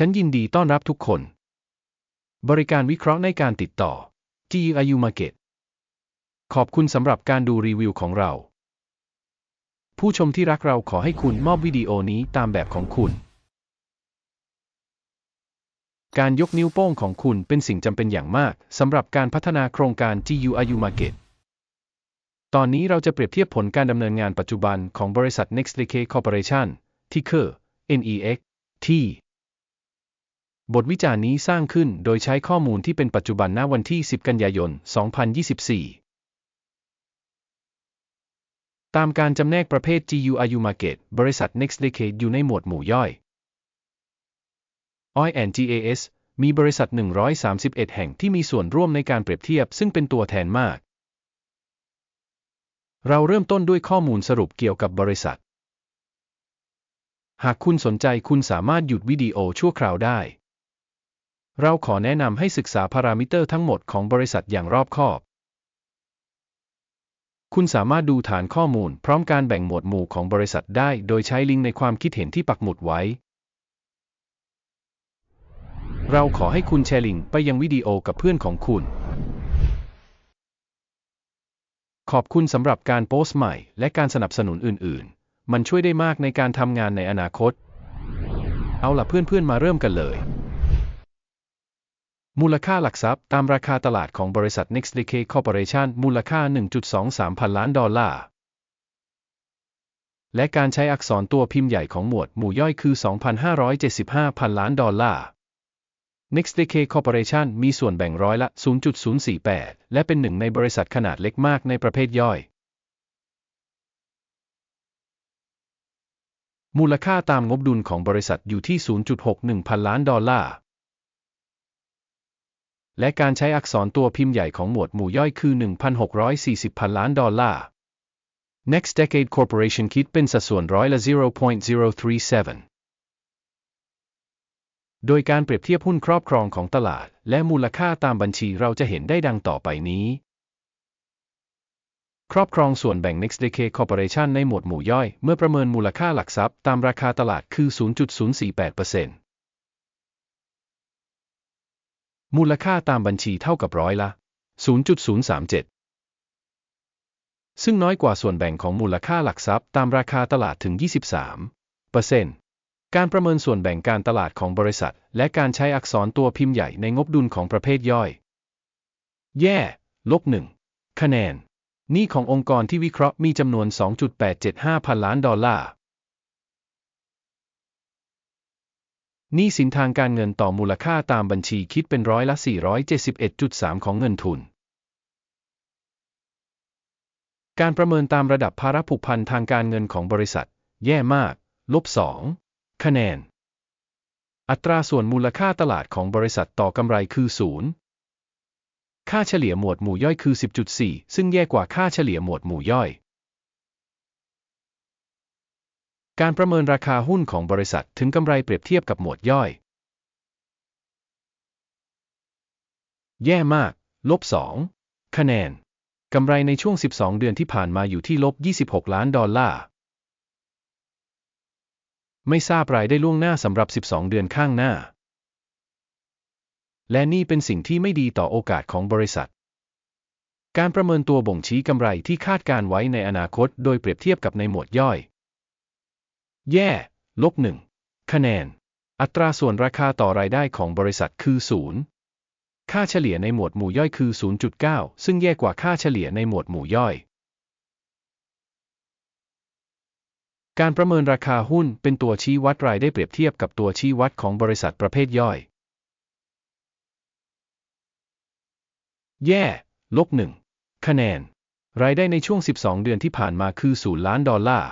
ฉันยินดีต้อนรับทุกคน บริการวิเคราะห์ในการติดต่อ GIU Market ขอบคุณสำหรับการดูรีวิวของเรา ผู้ชมที่รักเราขอให้คุณมอบวิดีโอนี้ตามแบบของคุณ การยกนิ้วโป้งของคุณเป็นสิ่งจำเป็นอย่างมากสำหรับการพัฒนาโครงการ GUIU Market ตอนนี้เราจะเปรียบเทียบผลการดำเนินงานปัจจุบันของบริษัท NextDecade Corporation ที่คือ NEX ที่ บทวิจารณ์นี้สร้างขึ้นโดยใช้ข้อมูลที่เป็นปัจจุบันณวันที่ 10 กันยายน 2024 ตามการจำแนกประเภท GUIU Market บริษัท NextDecade อยู่ในหมวดหมู่ย่อย Oil and GAS มีบริษัท 131 แห่งที่มีส่วนร่วมในการเปรียบเทียบซึ่งเป็นตัวแทนมาก เราเริ่มต้นด้วยข้อมูลสรุปเกี่ยวกับบริษัท หากคุณสนใจคุณสามารถหยุดวิดีโอชั่วคราวได้ เราขอแนะนำให้ศึกษาพารามิเตอร์ทั้งหมดของบริษัทอย่างรอบคอบ คุณสามารถดูฐานข้อมูลพร้อมการแบ่งหมวดหมู่ของบริษัทได้โดยใช้ลิงก์ในความคิดเห็นที่ปักหมุดไว้ เราขอให้คุณแชร์ลิงก์ไปยังวิดีโอกับเพื่อนของคุณ ขอบคุณสำหรับการโพสต์ใหม่และการสนับสนุนอื่น ๆ มันช่วยได้มากในการทำงานในอนาคต เอาล่ะเพื่อนๆมาเริ่มกันเลย มูลค่าหลักทรัพย์ตามราคาตลาดของบริษัท NextDecade Corporation มูลค่า 1.23 พันล้านดอลลาร์ และการใช้อักษรตัวพิมพ์ใหญ่ของหมวดหมู่ย่อยคือ 2,575 พันล้านดอลลาร์ NextDecade Corporation มีส่วนแบ่งร้อยละ 0.048 และเป็นหนึ่งในบริษัทขนาดเล็กมากในประเภทย่อย มูลค่าตามงบดุลของบริษัทอยู่ที่ 0.61 พันล้านดอลลาร์ และการใช้อักษรตัวพิมพ์ใหญ่ของหมวดหมู่ย่อยคือ 1,640พันล้านดอลลาร์ Next Decade Corporation คิดเป็นสัดส่วนร้อยละ 0.037โดยการเปรียบเทียบหุ้นครอบครองของตลาด และมูลค่าตามบัญชีเราจะเห็นได้ดังต่อไปนี้ ครอบครองส่วนแบ่ง NextDecade Corporation ในหมวดหมู่ย่อย เมื่อประเมินมูลค่าหลักทรัพย์ตามราคาตลาดคือ 0.048% มูลค่าตามบัญชีเท่ากับร้อยละ 0.037 ซึ่งน้อยกว่าส่วนแบ่งของมูลค่าหลักทรัพย์ตามราคาตลาดถึง 23%การประเมินส่วนแบ่งการตลาดของบริษัท และการใช้อักษรตัวพิมพ์ใหญ่ในงบดุลของประเภทย่อย แย่ ลบหนึ่งคะแนนหนี้ขององค์กรที่วิเคราะห์มีจำนวน 2.875 พันล้านดอลลาร์ หนี้สินทางการเงินต่อมูลค่าตามบัญชีคิดเป็นร้อยละ 471.3 ของเงินทุน การประเมินตามระดับภาระผูกพันทางการเงินของบริษัท แย่มาก ลบ 2 คะแนน อัตราส่วนมูลค่าตลาดของบริษัทต่อกำไรคือ 0 ค่าเฉลี่ยหมวดหมู่ย่อยคือ 10.4 ซึ่งแย่กว่าค่าเฉลี่ยหมวดหมู่ย่อย การประเมินราคาหุ้นของบริษัทถึงกำไรเปรียบเทียบกับหมวดย่อย แย่มาก ลบ 2 คะแนน กำไรในช่วง 12 เดือนที่ผ่านมาอยู่ที่ลบ 26 ล้านดอลลาร์ ไม่ทราบรายได้ล่วงหน้าสำหรับ 12 เดือนข้างหน้า และนี่เป็นสิ่งที่ไม่ดีต่อโอกาสของบริษัท การประเมินตัวบ่งชี้กำไรที่คาดการไว้ในอนาคต โดยเปรียบเทียบกับในหมวดย่อย แย่ ลบหนึ่งคะแนน อัตราส่วนราคาต่อรายได้ของบริษัทคือ0ค่าเฉลี่ยในหมวดหมู่ย่อยคือ 0.9 ซึ่งแย่กว่าค่าเฉลี่ยในหมวดหมู่ย่อย การประเมินราคาหุ้นเป็นตัวชี้วัดรายได้เปรียบเทียบกับตัวชี้วัดของบริษัทประเภทย่อย แย่ ลบหนึ่งคะแนน รายได้ในช่วง 12 เดือนที่ผ่านมาคือ 0 ล้านดอลลาร์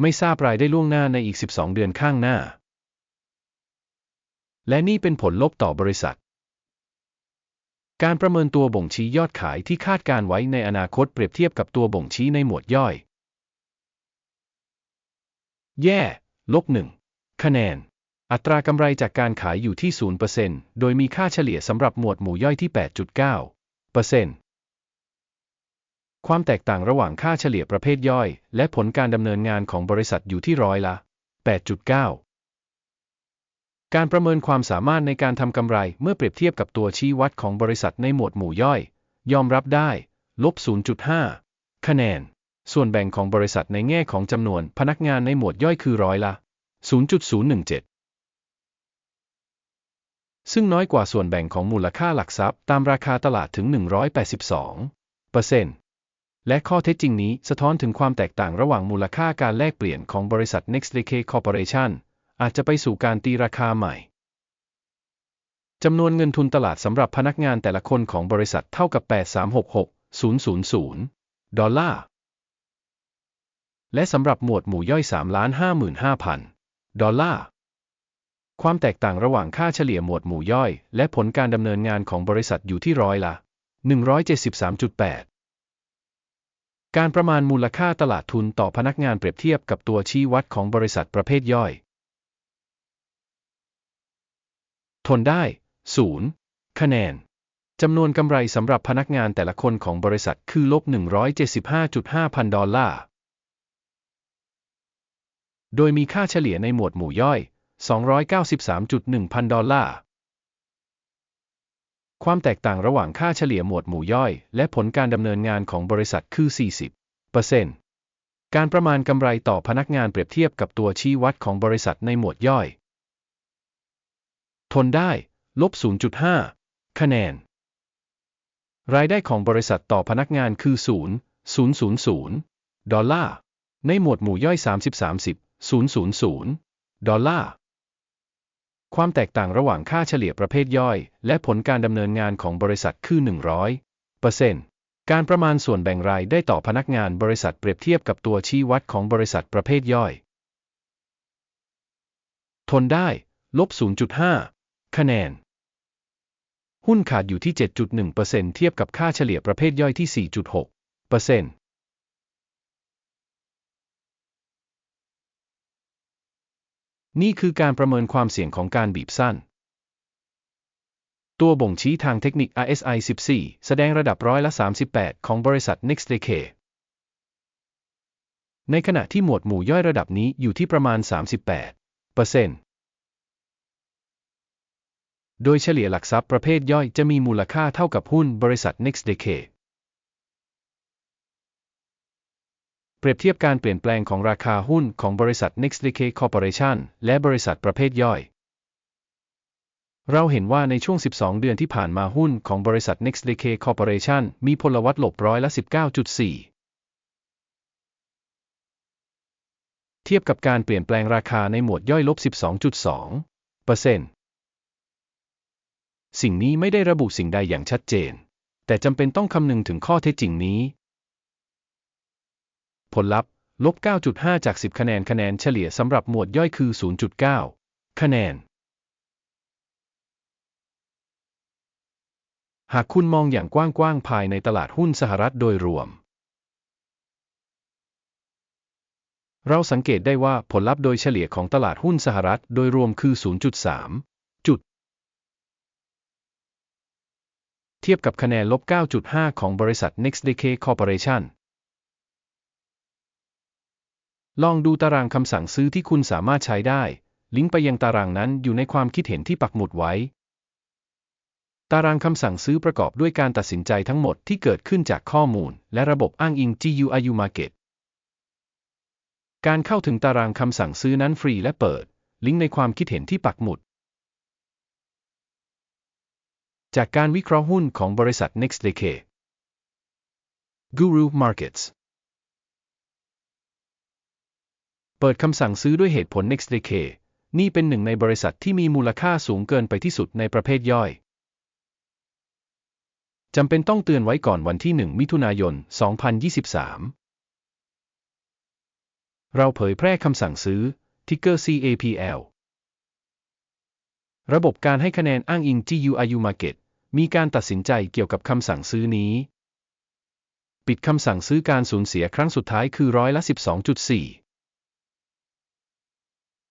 ไม่ทราบรายได้ล่วงหน้าในอีก 12 เดือนข้างหน้า และนี่เป็นผลลบต่อบริษัท การประเมินตัวบ่งชี้ยอดขายที่คาดการไว้ในอนาคตเปรียบเทียบกับตัวบ่งชี้ในหมวดย่อย แย่ ลบหนึ่งคะแนน อัตรากำไรจากการขายอยู่ที่ 0%โดยมีค่าเฉลี่ยสำหรับหมวดหมู่ย่อยที่ 8.9% ความแตกต่างระหว่างค่าเฉลี่ยประเภทย่อย และผลการดำเนินงานของบริษัทอยู่ที่ร้อยละ 8.9 การประเมินความสามารถในการทำกำไรเมื่อเปรียบเทียบกับตัวชี้วัดของบริษัทในหมวดหมู่ย่อย ยอมรับได้ ลบ 0.5 คะแนน ส่วนแบ่งของบริษัทในแง่ของจำนวนพนักงานในหมวดย่อยคือร้อยละ 0.017 ซึ่งน้อยกว่าส่วนแบ่งของมูลค่าหลักทรัพย์ตามราคาตลาดถึง 182เปอร์เซ็นต์ และข้อเท็จจริงนี้สะท้อนถึงความแตกต่างระหว่างมูลค่าการแลกเปลี่ยนของบริษัท NextDecay Corporation อาจจะไปสู่การตีราคาใหม่ จำนวนเงินทุนตลาดสำหรับพนักงานแต่ละคนของบริษัทเท่ากับ 8366000 ดอลลาร์ และสำหรับหมวดหมู่ย่อย 3,55,000 ดอลลาร์ ความแตกต่างระหว่างค่าเฉลี่ยหมวดหมู่ย่อย และผลการดำเนินงานของบริษัทอยู่ที่ร้อยละ 173.8 การประมาณมูลค่าตลาดทุนต่อพนักงานเปรียบเทียบกับตัวชี้วัดของบริษัทประเภทย่อย ทนได้ 0 คะแนน จำนวนกำไรสำหรับพนักงานแต่ละคนของบริษัทคือลบ 175.5 พันดอลลาร์ โดยมีค่าเฉลี่ยในหมวดหมู่ย่อย 293.1 พันดอลลาร์ ความแตกต่างระหว่างค่าเฉลี่ยหมวดหมู่ย่อย และผลการดำเนินงานของบริษัทคือ 40%การประมาณกำไรต่อพนักงานเปรียบเทียบกับตัวชี้วัดของบริษัทในหมวดย่อย ทนได้ ลบ 0.5 คะแนน รายได้ของบริษัทต่อพนักงานคือ 0 000 ดอลลาร์ ในหมวดหมู่ย่อย30 30 000 ดอลลาร์ ความแตกต่างระหว่างค่าเฉลี่ยประเภทย่อย และผลการดำเนินงานของบริษัทคือ 100เปอร์เซ็นต์การประมาณส่วนแบ่งรายได้ต่อพนักงานบริษัทเปรียบเทียบกับตัวชี้วัดของบริษัทประเภทย่อย ทนได้ ลบ 0.5 คะแนน หุ้นขาดอยู่ที่ 7.1%เทียบกับค่าเฉลี่ยประเภทย่อยที่ 4.6% นี่คือการประเมินความเสี่ยงของการบีบสั้น ตัวบ่งชี้ทางเทคนิค RSI 14 แสดงระดับร้อยละ 38 ของบริษัท NextDecade ในขณะที่หมวดหมู่ย่อยระดับนี้อยู่ที่ประมาณ 38%โดยเฉลี่ยหลักทรัพย์ประเภทย่อยจะมีมูลค่าเท่ากับหุ้นบริษัท NextDecade รียบเทียบการเปลี่ยนแปลงของราคาหุ้นของบริษัท NextDecade Corporation และบริษัทประเภทย่อย เราเห็นว่าในช่วง 12 เดือนที่ผ่านมาหุ้นของบริษัท NextDecade Corporation มีพลวัตลบร้อยละ 19.4เทียบกับการเปลี่ยนแปลงราคาในหมวดย่อยลบ 12.2เปอร์เซ็นต์สิ่งนี้ไม่ได้ระบุสิ่งใดอย่างชัดเจน แต่จำเป็นต้องคำนึงถึงข้อเท็จจริงนี้ ผลลัพธ์ลบ 9.5 จาก 10 คะแนนคะแนนเฉลี่ยสำหรับหมวดย่อยคือ 0.9 คะแนน หากคุณมองอย่างกว้างๆภายในตลาดหุ้นสหรัฐโดยรวม เราสังเกตได้ว่าผลลัพธ์โดยเฉลี่ยของตลาดหุ้นสหรัฐโดยรวมคือ 0.3 จุด เทียบกับคะแนนลบ 9.5 ของบริษัท NextDecay Corporation ลองดูตารางคำสั่งซื้อที่คุณสามารถใช้ได้ ลิงก์ไปยังตารางนั้นอยู่ในความคิดเห็นที่ปักหมุดไว้ ตารางคำสั่งซื้อประกอบด้วยการตัดสินใจทั้งหมดที่เกิดขึ้นจากข้อมูล และระบบอ้างอิง GUIU Market การเข้าถึงตารางคำสั่งซื้อนั้นฟรีและเปิด ลิงก์ในความคิดเห็นที่ปักหมุด จากการวิเคราะห์หุ้นของบริษัท NextDecade Guru Markets เปิดคำสั่งซื้อด้วยเหตุผล NextDecade นี่เป็นหนึ่งในบริษัทที่มีมูลค่าสูงเกินไปที่สุดในประเภทย่อย จำเป็นต้องเตือนไว้ก่อนวันที่ 1 มิถุนายน 2023 เราเผยแพร่คำสั่งซื้อ Ticker CAPL ระบบการให้คะแนนอ้างอิง GUIU Market มีการตัดสินใจเกี่ยวกับคำสั่งซื้อนี้ ปิดคำสั่งซื้อการสูญเสียครั้งสุดท้ายคือร้อยละ 12.4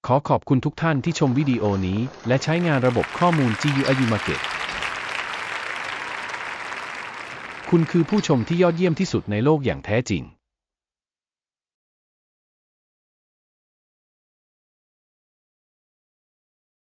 ขอขอบคุณทุกท่านที่ชมวิดีโอนี้ และใช้งานระบบข้อมูล GUIU Market คุณคือผู้ชมที่ยอดเยี่ยมที่สุดในโลกอย่างแท้จริง